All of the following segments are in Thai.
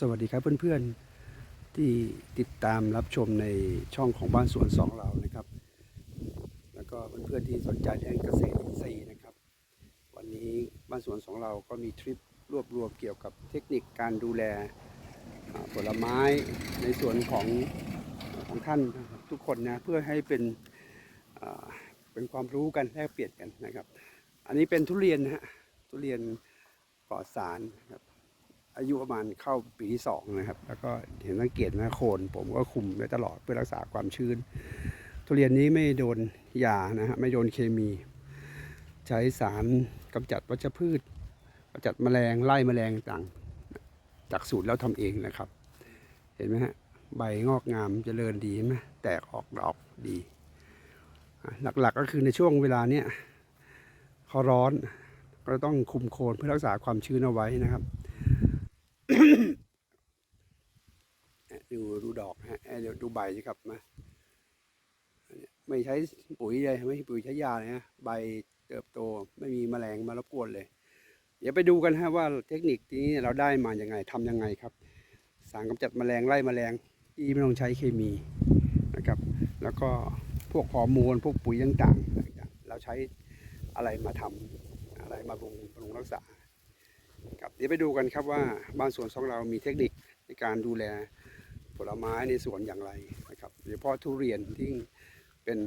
สวัสดีครับเพื่อนๆที่ติดตามรับชมในช่องของบ้านสวนสองเรานะครับ แล้วก็เพื่อนๆที่สนใจเรื่องเกษตรอินทรีย์นะครับ วันนี้บ้านสวนสองเราก็มีทริปรวบรวมเกี่ยวกับเทคนิคการดูแลผลไม้ในสวนของของท่านทุกคนนะเพื่อให้เป็นเป็นความรู้กันแลกเปลี่ยนกันนะครับ อันนี้เป็นทุเรียนนะฮะทุเรียนปลอดสารครับ อายุประมาณเข้าปีที่สองนะครับ แล้วก็เห็นสังเกตนะโคน ผมก็คุมไว้ตลอดเพื่อรักษาความชื้น ทุเรียนนี้ไม่โดนยานะฮะไม่โดนเคมี ใช้สารกำจัดวัชพืชกำจัดแมลงไล่แมลงต่างจากสูตรแล้วทำเองนะครับ เห็นไหมฮะใบงอกงามเจริญดีเห็นไหมแตกออกดอกดี หลักๆก็คือในช่วงเวลาเนี้ยเขาร้อนก็ต้องคุมโคนเพื่อรักษาความชื้นเอาไว้นะครับ ดูดูดอกฮะเดี๋ยวดูใบสิครับมาอันเนี้ยไม่ใช้ปุ๋ยเลยไม่ใช้ปุ๋ยใช้ยาเลยนะใบเติบโตไม่มีแมลงมารบกวนเลย เดี๋ยวไปดูกันฮะว่าเทคนิคนี้เราได้มาอย่างไงทำยังไงครับ สารกำจัดแมลงไล่แมลงที่ไม่ต้องใช้เคมีนะครับ แล้วก็พวกฮอร์โมนพวกปุ๋ยต่างๆเราใช้อะไรมาทำอะไรมาบำรุงรักษา ครับเดี๋ยวไปดูกันครับว่าบ้านสวนของเรามีเทคนิคในการดูแลผลไม้ในสวนอย่างไรนะครับโดยเฉพาะทุเรียนที่เป็น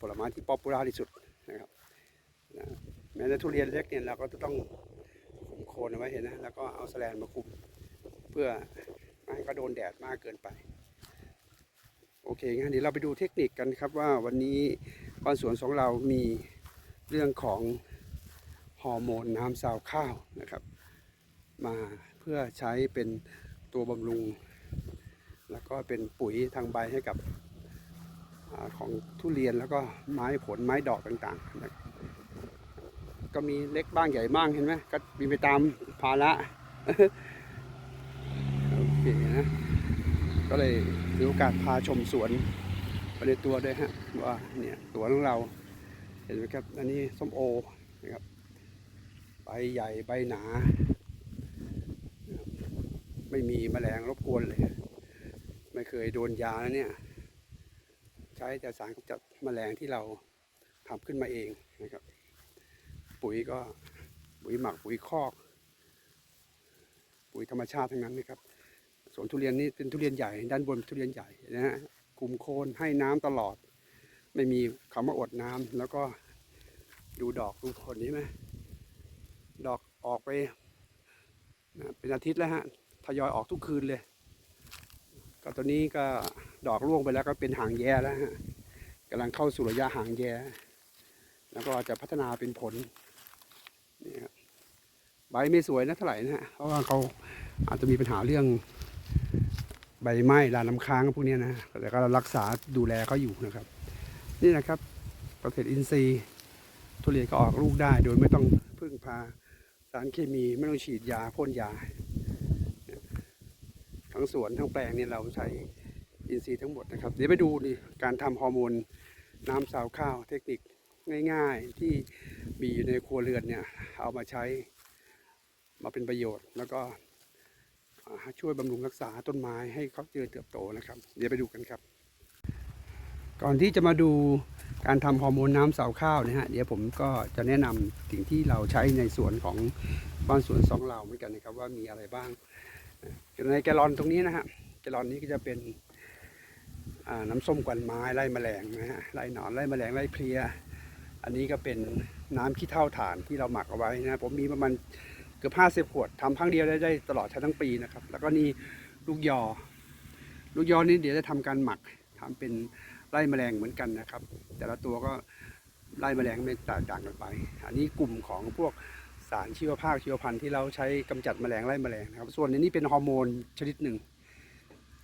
ผลไม้ที่ป๊อปปูล่าที่สุดนะครับนะแม้แต่ทุเรียนเล็กเนี่ยเราก็จะต้องคุมโคนเอาไว้เห็นนะแล้วก็เอาแสแลนมาคุมเพื่อไม่ให้เขาโดนแดดมากเกินไป โอเคงั้นเดี๋ยวเราไปดูเทคนิคกันครับว่าวันนี้บ้านสวนของเรามีเรื่องของ อร์โมนน้ำซาวข้าวนะครับ มาเพื่อใช้เป็นตัวบำรุง แล้วก็เป็นปุ๋ยทางใบให้กับอของทุเรียนแล้วก็ไม้ผลไม้ดอกต่างๆนะก็มีเล็กบ้างใหญ่บ้างเห็นไหมก็มีไปตามภาระโอเคนะก็เลยมีโอกาสพาชมสวนไปในตัวด้วยฮะว่าเนี่ยสวนของเราเห็นไหมครับอันนี้ส้มโอนะครับ ใบใหญ่ใบหนา ไม่มีแมลงรบกวนเลย ไม่เคยโดนยาแล้วเนี่ย ใช้แต่สารกำจัดแมลงที่เราทำขึ้นมาเองนะครับ ปุ๋ยก็ปุ๋ยหมักปุ๋ยคอก ปุ๋ยธรรมชาติทั้งนั้นนะครับสวนทุเรียนนี่เป็นทุเรียนใหญ่ ด้านบนเป็นทุเรียนใหญ่นะฮะคุมโคนให้น้ำตลอด ไม่มีคำว่าอดน้ำแล้วก็ดูดอกดูผลนี้ไหม ออกไปนะเป็นอาทิตย์แล้วฮะทยอยออกทุกคืนเลย ก็ตอนนี้ก็ดอกร่วงไปแล้วก็เป็นหางแย่แล้วฮะกำลังเข้าสู่ระยะหางแย่แล้วก็จะพัฒนาเป็นผลนี่ครับใบไม่สวยนะเท่าไหร่นะฮะเพราะว่าเขาอาจจะมีปัญหาเรื่องใบไม้ลาน้ำค้างพวกนี้นะแต่ก็เรารักษาดูแลเขาอยู่นะครับ นี่นะครับเกษตรอินทรีย์ทุเรียนก็ออกลูกได้โดยไม่ต้องพึ่งพาารเคมีไม่ต้องฉีดยาพ่นยา ทั้งสวนทั้งแปลงเนี่ยเราใช้อินทรีย์ทั้งหมดนะครับ เดี๋ยวไปดูนี่การทำฮอร์โมนน้ำสาวข้าวเทคนิคง่ายๆที่มีอยู่ในครัวเรือนเนี่ยเอามาใช้มาเป็นประโยชน์ แล้วก็ช่วยบำรุงรักษาต้นไม้ให้เขาเจริญเติบโตนะครับ เดี๋ยวไปดูกันครับ ก่อนที่จะมาดู การทำฮอร์โมนน้ำเสาข้าวนะฮะเดี๋ยวผมก็จะแนะนำสิ่งที่เราใช้ในส่วนของบ้านสวนสองเราเหมือนกันนะครับว่ามีอะไรบ้าง ในแกลอนตรงนี้นะฮะแกลอนนี้ก็จะเป็นน้ำส้มกวนไม้ไล่แมลงนะฮะไล่หนอนไล่แมลงไล่เพลีย อันนี้ก็เป็นน้ำขี้เถ้าถ่านที่เราหมักเอาไว้นะผมมีประมาณเกือบห้าสิบขวดทำครั้งเดียวได้ได้ตลอดทั้งปีนะครับ แล้วก็นี่ลูกยอ ลูกยอนี่เดี๋ยวจะทำการหมักทำเป็น ไล่แมลงเหมือนกันนะครับ แต่ละตัวก็ไล่แมลงไม่แตกต่างกันไป อันนี้กลุ่มของพวกสารชีวภาคชีวพันธุ์ที่เราใช้กำจัดแมลงไล่แมลงนะครับ ส่วนอันนี้เป็นฮอร์โมนชนิดหนึ่ง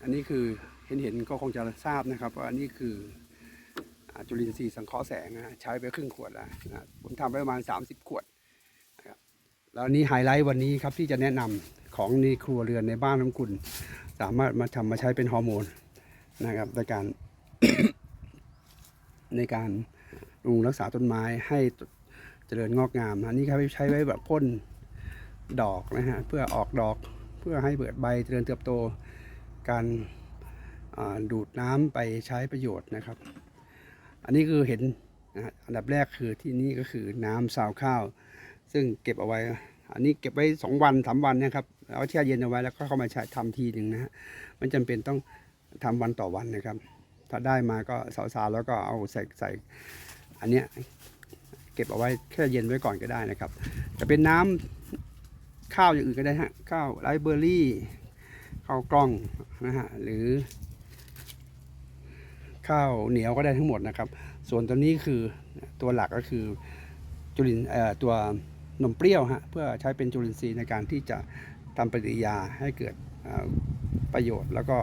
อันนี้คือเห็นเห็นก็คงจะทราบนะครับว่าอันนี้คือจุลินทรีย์สังเคราะห์แสงนะใช้ไปครึ่งขวดแล้วนะผมทำไปประมาณ 30 ขวดนะครับแล้วนี้ไฮไลท์วันนี้ครับที่จะแนะนำของในครัวเรือนในบ้านของคุณ สามารถมาทำมาใช้เป็นฮอร์โมนนะครับในการ ในการปรุงรักษาต้นไม้ให้เจริญงอกงามอันนี้ครับใช้ไว้แบบพ่นดอกนะฮะเพื่อออกดอกเพื่อให้เบิดใบเจริญเติบโตการดูดน้ำไปใช้ประโยชน์นะครับ อันนี้คือเห็นนะอันดับแรกคือที่นี่ก็คือน้ำซาวข้าว ซึ่งเก็บเอาไว้ อันนี้เก็บไว้สองวันสามวันนะครับเอาแช่เย็นเอาไว้แล้วก็เข้ามาใช้ทำทีหนึ่งนะฮะมันจำเป็นต้องทำวันต่อวันนะครับ ถ้าได้มาก็สาวๆแล้วก็เอาใส่ใส่อันเนี้ยเก็บเอาไว้แค่เย็นไว้ก่อนก็ได้นะครับ จะเป็นน้ำข้าวอย่างอื่นก็ได้ฮะข้าวไรเบอร์รี่ข้าวกล้องนะฮะหรือข้าวเหนียวก็ได้ทั้งหมดนะครับ ส่วนตัวนี้คือตัวหลักก็คือจุลินเอ่อตัวนมเปรี้ยวฮะเพื่อใช้เป็นจุลินทรีย์ในการที่จะทำปฏิกิริยาให้เกิดประโยชน์ แล้วก็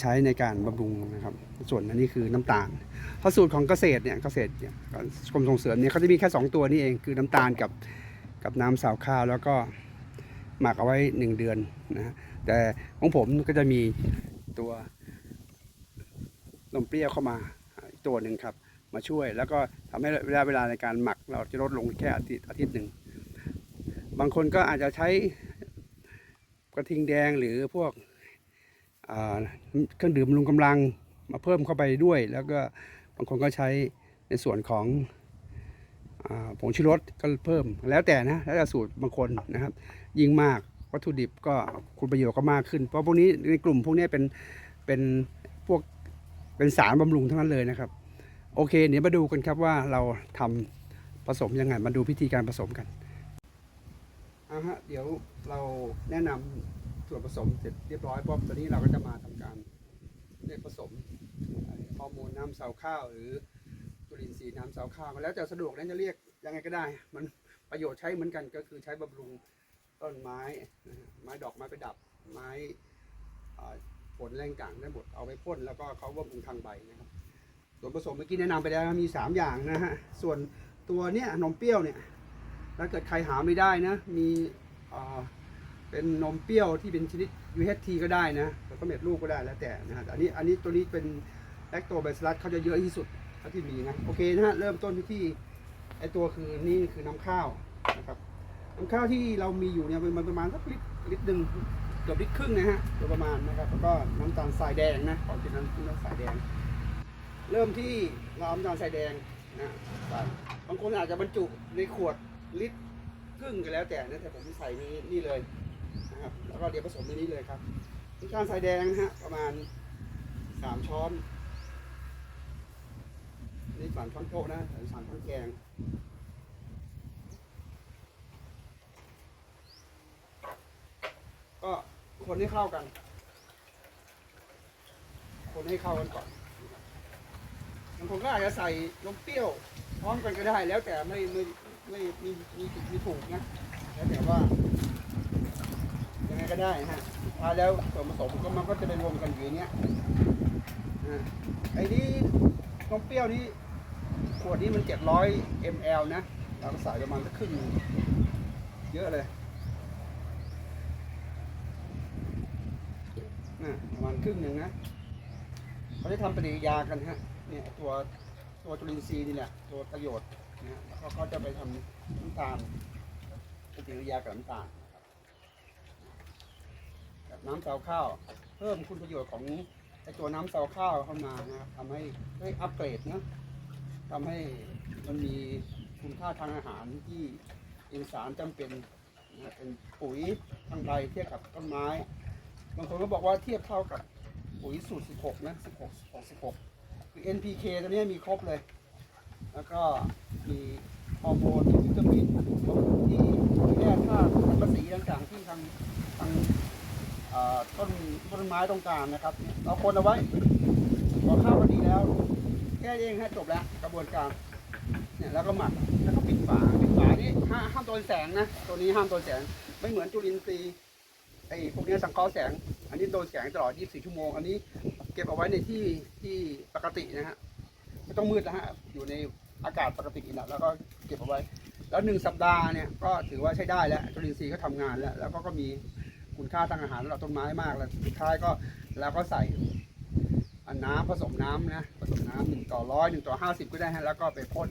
ใช้ในการบำรุงนะครับ ส่วนอันนี้คือน้ำตาลพระสูตรของเกษตรเนี่ยเกษตรกรมส่งเสริมเนี่ยเขาจะมีแค่ 2 ตัวนี้เองคือน้ำตาลกับกับน้ำสาวข้าวแล้วก็หมักเอาไว้ 1 เดือนนะแต่ของผมก็จะมีตัวนมเปรี้ยวเข้ามาอีกตัวหนึ่งครับ มาช่วยแล้วก็ทำให้เวลาเวลาในการหมักเราจะลดลงแค่อาทิตย์อาทิตย์หนึ่งบางคนก็อาจจะใช้กระทิงแดงหรือพวก เครื่องดื่มบำรุงกำลังมาเพิ่มเข้าไปด้วย แล้วก็บางคนก็ใช้ในส่วนของอผงชูรสก็เพิ่มแล้วแต่นะแล้วแต่สูตรบางคนนะครับ ยิ่งมากวัตถุดิบก็คุณประโยชน์ก็มากขึ้น เพราะพวกนี้ในกลุ่มพวกนี้เป็นเป็นพวกเป็นสารบำรุงทั้งนั้นเลยนะครับ โอเค เดี๋ยวมาดูกันครับว่าเราทำผสมยังไงมาดูพิธีการผสมกันอ่าฮะเดี๋ยวเราแนะนำ ส่วนผสมเสร็จเรียบร้อยปุ๊บตอนนี้เราก็จะมาทำการเรียผสมฮอร์โมนน้ำเสาข้าว หรือจุลินทรีย์น้ำเสาข้าวมาแล้วแต่สะดวกนั้นจะเรียกยังไงก็ได้ มันประโยชน์ใช้เหมือนกันก็คือใช้บำรุงต้นไม้ ไม้ดอกไม้ประดับ ไม้ผลแรงกลางได้หมดเอาไปพ่นแล้วก็เขาบำรุงทางใบนะครับ ส่วนผสมเมื่อกี้แนะนำไปแล้วมี 3 อย่างนะฮะส่วนตัวเนี้ยนมเปรี้ยวเนี่ยถ้าเกิดใครหาไม่ได้นะมี เป็นนมเปรี้ยวที่เป็นชนิด UHT ก็ได้นะแต่สำเร็จรูปก็ได้แล้วแต่นะฮะอันนี้อันนี้ตัวนี้เป็นแลคโตไบซิลัสเขาจะเยอะที่สุดเท่าที่มีนะโอเคนะฮะเริ่มต้นที่ไอตัวคือนี่คือน้ำข้าวนะครับน้ำข้าวที่เรามีอยู่เนี่ยเป็นประมาณสักลิตรลิตรหนึ่งเกือบลิตรครึ่งนะฮะโดยประมาณนะครับแล้วก็น้ำตาลทรายแดงนะของที่นั้นน้ำตาลทรายแดง เริ่มที่เราเอาน้ำตาลทรายแดงนะบางคนอาจจะบรรจุในขวดลิตรครึ่งก็แล้วแต่นะแต่ผมใส่นี่นี่เลย นะครับแล้วก็เดี๋ยวผสมในนี้เลยครับน้ำตาลทรายแดงนะฮะประมาณสามช้อนนี่สามช้อนโต๊ะนะหรือสามช้อนแกงก็คนให้เข้ากัน คนให้เข้ากันก่อนบางคนก็อาจจะใส่นมเปรี้ยวพร้อมกันก็ได้ แล้วแต่ไม่ไม่ไม่มีมีผิดมีถูกนะ แล้วแต่ว่า ก็ได้ฮะสุดท้าแล้วส่วนผสมก็มันก็จะไปรวมกันอยู่ในเนี้ยอ่าไอ้นี่นมเปรี้ยวนี่ขวดนี้มัน 700 ml นะเราก็ใส่ประมาณสักครึ่งหนึ่งเยอะเลยนะประมาณครึ่งหนึ่งนะเขาจะทำปฏิกิริยากันฮะเนี่ยตัวตัวจุลินทรีย์นี่แหละตัวประโยชน์นะฮะแล้วก็เขาจะไปทำน้ำตาลปฏิกิริยากับน้ำตาล น้ำเตาข้าว เพิ่มคุณประโยชน์ของไอตัวน้ำเตาข้าวเข้ามานะครับทำให้ให้อัปเกรดนะทำให้มันมีคุณค่าทางอาหารที่อินสารจำเป็นเป็นปุ๋ยทางใบเทียบกับต้นไม้ บางคนก็บอกว่าเทียบเท่ากับปุ๋ยสูตร 16 นะ 16 16คือ NPK ตัวนี้มีครบเลย แล้วก็มีฮอร์โมนวิตามินที่แร่ธาตุสังกะสีต่างๆที่ทางทาง ต้นต้นไม้ต้องการนะครับเราคนเอาไว้พอข้าวพอดีแล้ว แค่เองฮะจบแล้วกระบวนการเนี่ยแล้วก็หมักแล้วก็ปิดฝาปิดฝานี่ห้าห้ามโดนแสงนะตัวนี้ห้ามโดนแสงไม่เหมือนจุลินทรีย์ไอ้พวกนี้สังเคราะห์แสง อันนี้โดนแสงตลอด 24 ชั่วโมง อันนี้เก็บเอาไว้ในที่ที่ปกตินะฮะไม่ต้องมืดนะฮะอยู่ในอากาศปกตินะแล้วก็เก็บเอาไว้ แล้วหนึ่งสัปดาห์เนี่ยก็ถือว่าใช้ได้แล้วจุลินทรีย์ก็ทำงานแล้ว แล้วก็ก็มี คุณค่าทางอาหารสำหรับต้นไม้มากแล้วสุดท้ายก็แล้วก็ใส่น้ำผสมน้ำนะผสมน้ำหนึ่งต่อร้อยหนึ่งต่อห้าสิบก็ได้ฮะแล้วก็ไปพ่น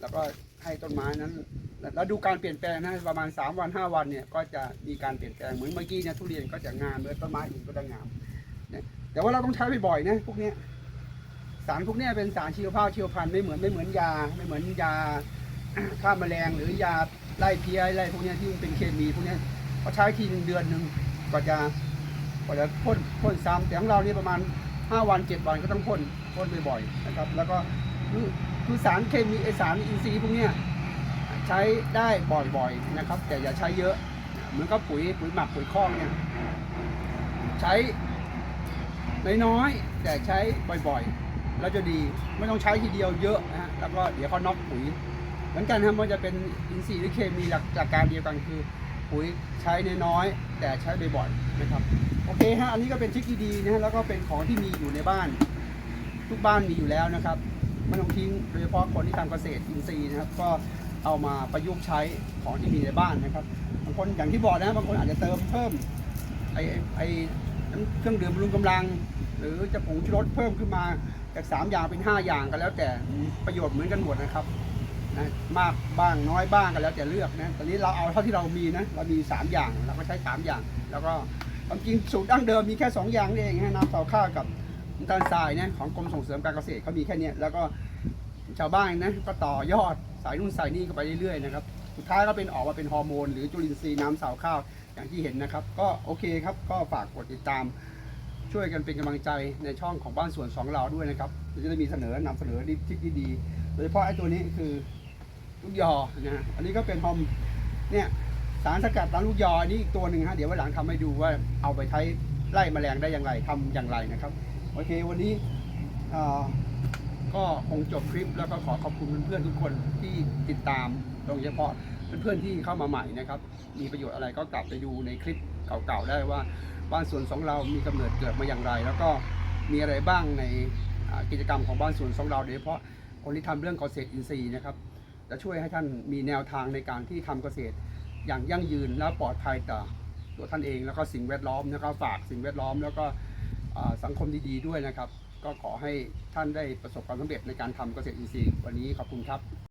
แล้วก็ให้ต้นไม้นั้น แล้วดูการเปลี่ยนแปลงนะประมาณ 3 วัน 5 วันเนี่ยก็จะมีการเปลี่ยนแปลงเหมือนเมื่อกี้เนี่ยทุเรียนก็จะงามเลยต้นไม้อื่นก็จะงามนะแต่ว่าเราต้องใช้บ่อยๆนะพวกนี้สารพวกนี้เป็นสารชีวภาพชีวพันธุ์ไม่เหมือนไม่เหมือนยา ไม่เหมือนยาฆ่าแมลงหรือยาไล่เพี้ยไล่พวกนี้ที่มันเป็นเคมีพวกนี้ ใช้ทีหนึ่งเดือนหนึ่งกว่าจะกว่าจะพ่นพ่นซ้ำแต่ของเรานี่ประมาณ 5 วัน7วันก็ต้องพ่นพ่นบ่อยๆนะครับ แล้วก็คือคือสารเคมีไอสารอินทรีย์พวกเนี้ยใช้ได้บ่อยๆนะครับ แต่อย่าใช้เยอะ เหมือนกับปุ๋ยปุ๋ยหมักปุ๋ยคอกเนี่ยใช้น้อยๆแต่ใช้บ่อยๆแล้วจะดีไม่ต้องใช้ทีเดียวเยอะนะฮะแล้วก็เดี๋ยวเขาน็อกปุ๋ยเหมือนกันครับมันจะเป็นอินทรีย์หรือเคมีหลักจากการเดียวกันคือ ปุ๋ยใช้น้อยๆแต่ใช้บ่อยๆนะครับโอเคฮะอันนี้ก็เป็นทริคดีๆนะฮะแล้วก็เป็นของที่มีอยู่ในบ้าน ทุกบ้านมีอยู่แล้วนะครับไม่ต้องทิ้งโดยเฉพาะคนที่ทำเกษตรอินทรีย์นะครับ ก็เอามาประยุกต์ใช้ของที่มีในบ้านนะครับบางคนอย่างที่บอกนะบางคนอาจจะเติมเพิ่มไอ้ไอ้เครื่องดื่มบำรุงกำลัง หรือจะผงชูรสเพิ่มขึ้นมาจากสามอย่างเป็นห้าอย่างก็แล้วแต่ประโยชน์เหมือนกันหมดนะครับ นะมากบ้างน้อยบ้างก็แล้วแต่เลือกนะตอนนี้เราเอาเท่าที่เรามีนะเรามี 3 อย่างเราก็ใช้ 3 อย่าง แล้วก็ความจริงสูตรดั้งเดิมมีแค่ 2 อย่างนี่เองนะน้ำเสาข้าวกับน้ำตาลทรายนะของกรมส่งเสริมการเกษตรเขามีแค่นี้แล้วก็ชาวบ้านนะก็ต่อยอดสายนู่นสายนี่ก็ไปเรื่อยๆนะครับสุดท้ายก็เป็นออกมาเป็นฮอร์โมนหรือจุลินทรีย์น้ำเสาข้าวอย่างที่เห็นนะครับ ก็โอเคครับก็ฝากกดติดตามช่วยกันเป็นกำลังใจในช่องของบ้านสวนสองเราด้วยนะครับเราจะได้มีเสนอนำเสนอทิศดีๆโดยเฉพาะไอ้ตัวนี้คือ ลูกยอนะฮะอันนี้ก็เป็นฮอมเนี่ยสารสกัดตามลูกยออันนี้อีกตัวหนึ่งฮะเดี๋ยววันหลังทำให้ดูว่าเอาไปใช้ไล่แมลงได้อย่างไรทำอย่างไรนะครับ โอเควันนี้เอ่อก็คงจบคลิปแล้วก็ขอขอบคุณเพื่อนๆทุกคนที่ติดตามโดยเฉพาะเพื่อนๆที่เข้ามาใหม่นะครับ มีประโยชน์อะไรก็กลับไปดูในคลิปเก่าๆได้ว่าบ้านสวนของเรามีกำเนิดเกิดมาอย่างไร แล้วก็มีอะไรบ้างในอ่ากิจกรรมของบ้านสวนของเราโดยเฉพาะคนที่ทำเรื่องเกษตรอินทรีย์นะครับ จะช่วยให้ท่านมีแนวทางในการที่ทำเกษตร อย่างยั่งยืนและปลอดภัยต่อตัวท่านเองแล้วก็สิ่งแวดล้อมนะครับฝากสิ่งแวดล้อมแล้วก็สังคมดีๆด้วยนะครับ ก็ขอให้ท่านได้ประสบความสำเร็จในการทำเกษตรอินทรีย์วันนี้ขอบคุณครับ